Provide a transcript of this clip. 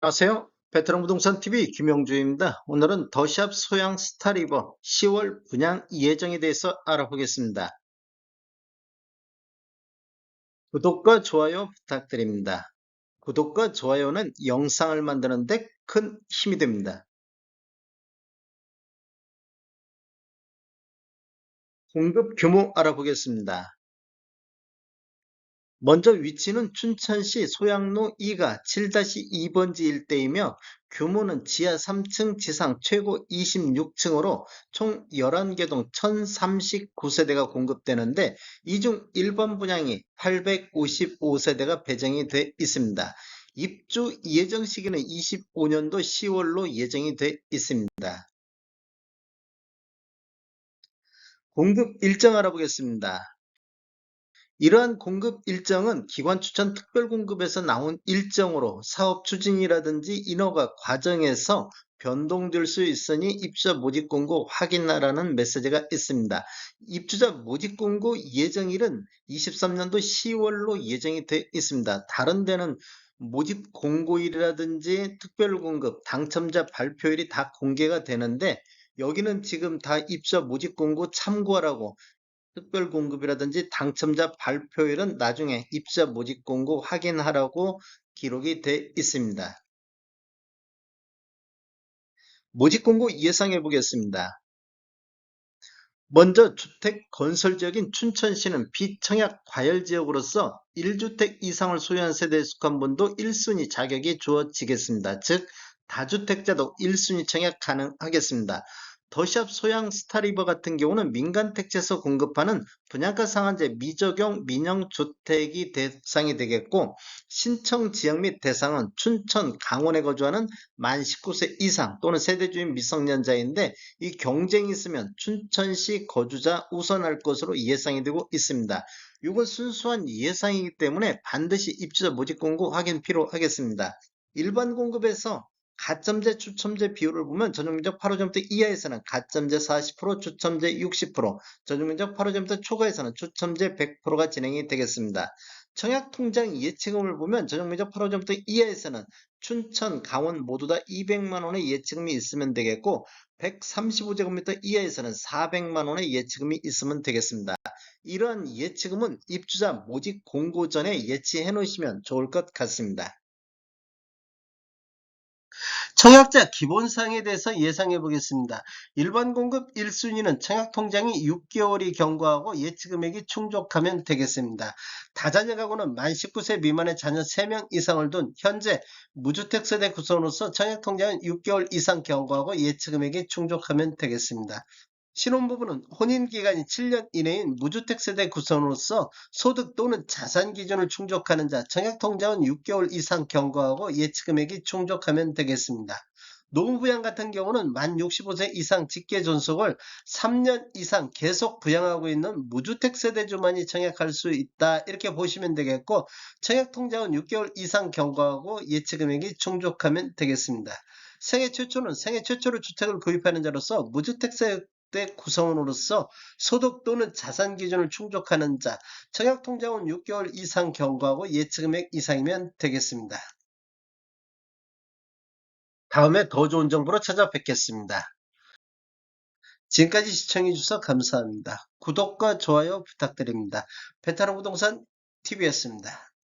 안녕하세요. 베테랑 부동산 TV 김영주입니다. 오늘은 더샵 소양 스타리버 10월 분양 예정에 대해서 알아보겠습니다. 구독과 좋아요 부탁드립니다. 구독과 좋아요는 영상을 만드는데 큰 힘이 됩니다. 공급 규모 알아보겠습니다. 먼저 위치는 춘천시 소양로 2가 7-2번지 일대이며 규모는 지하 3층 지상 최고 26층으로 총 11개 동 1039세대가 공급되는데 이 중 1번 분양이 855세대가 배정이 돼 있습니다. 입주 예정 시기는 25년도 10월로 예정이 돼 있습니다. 공급 일정 알아보겠습니다. 이러한 공급 일정은 기관 추천 특별 공급에서 나온 일정으로 사업 추진이라든지 인허가 과정에서 변동될 수 있으니 입주자 모집 공고 확인하라는 메시지가 있습니다. 입주자 모집 공고 예정일은 23년도 10월로 예정이 되어 있습니다. 다른 데는 모집 공고일이라든지 특별 공급, 당첨자 발표일이 다 공개가 되는데 여기는 지금 다 입주자 모집 공고 참고하라고 특별 공급이라든지 당첨자 발표일은 나중에 입자 모집 공고 확인하라고 기록이 돼 있습니다. 모집 공고 예상해 보겠습니다. 먼저 주택 건설 지역인 춘천시는 비청약 과열 지역으로서 1주택 이상을 소유한 세대에 속한 분도 1순위 자격이 주어지겠습니다. 즉 다주택자도 1순위 청약 가능하겠습니다. 더샵 소양 스타리버 같은 경우는 민간 택지에서 공급하는 분양가 상한제 미적용 민영 주택이 대상이 되겠고 신청 지역 및 대상은 춘천, 강원에 거주하는 만 19세 이상 또는 세대주인 미성년자인데 이 경쟁이 있으면 춘천시 거주자 우선할 것으로 예상이 되고 있습니다. 이건 순수한 예상이기 때문에 반드시 입주자 모집 공고 확인 필요하겠습니다. 일반 공급에서 가점제 추첨제 비율을 보면 전용면적 8호점대 이하에서는 가점제 40%, 추첨제 60%, 전용면적 8호점대 초과에서는 추첨제 100%가 진행이 되겠습니다. 청약통장 예치금을 보면 전용면적 8호점대 이하에서는 춘천, 강원 모두 다 200만원의 예치금이 있으면 되겠고 135제곱미터 이하에서는 400만원의 예치금이 있으면 되겠습니다. 이러한 예치금은 입주자 모집 공고 전에 예치해 놓으시면 좋을 것 같습니다. 청약자 기본사항에 대해서 예상해 보겠습니다. 일반 공급 1순위는 청약 통장이 6개월이 경과하고 예치금액이 충족하면 되겠습니다. 다자녀 가구는 만 19세 미만의 자녀 3명 이상을 둔 현재 무주택 세대 구성으로서 청약 통장은 6개월 이상 경과하고 예치금액이 충족하면 되겠습니다. 신혼부부는 혼인기간이 7년 이내인 무주택 세대 구성으로서 소득 또는 자산 기준을 충족하는 자, 청약통장은 6개월 이상 경과하고 예치금액이 충족하면 되겠습니다. 노무부양 같은 경우는 만 65세 이상 직계 존속을 3년 이상 계속 부양하고 있는 무주택 세대주만이 청약할 수 있다 이렇게 보시면 되겠고 청약통장은 6개월 이상 경과하고 예치금액이 충족하면 되겠습니다. 생애 최초는 생애 최초로 주택을 구입하는 자로서 무주택 세 대때 구성원으로서 소득 또는 자산 기준을 충족하는 자, 청약통장은 6개월 이상 경과하고 예치금액 이상이면 되겠습니다. 다음에 더 좋은 정보로 찾아뵙겠습니다. 지금까지 시청해주셔서 감사합니다. 구독과 좋아요 부탁드립니다. 베타랑 부동산 TV였습니다.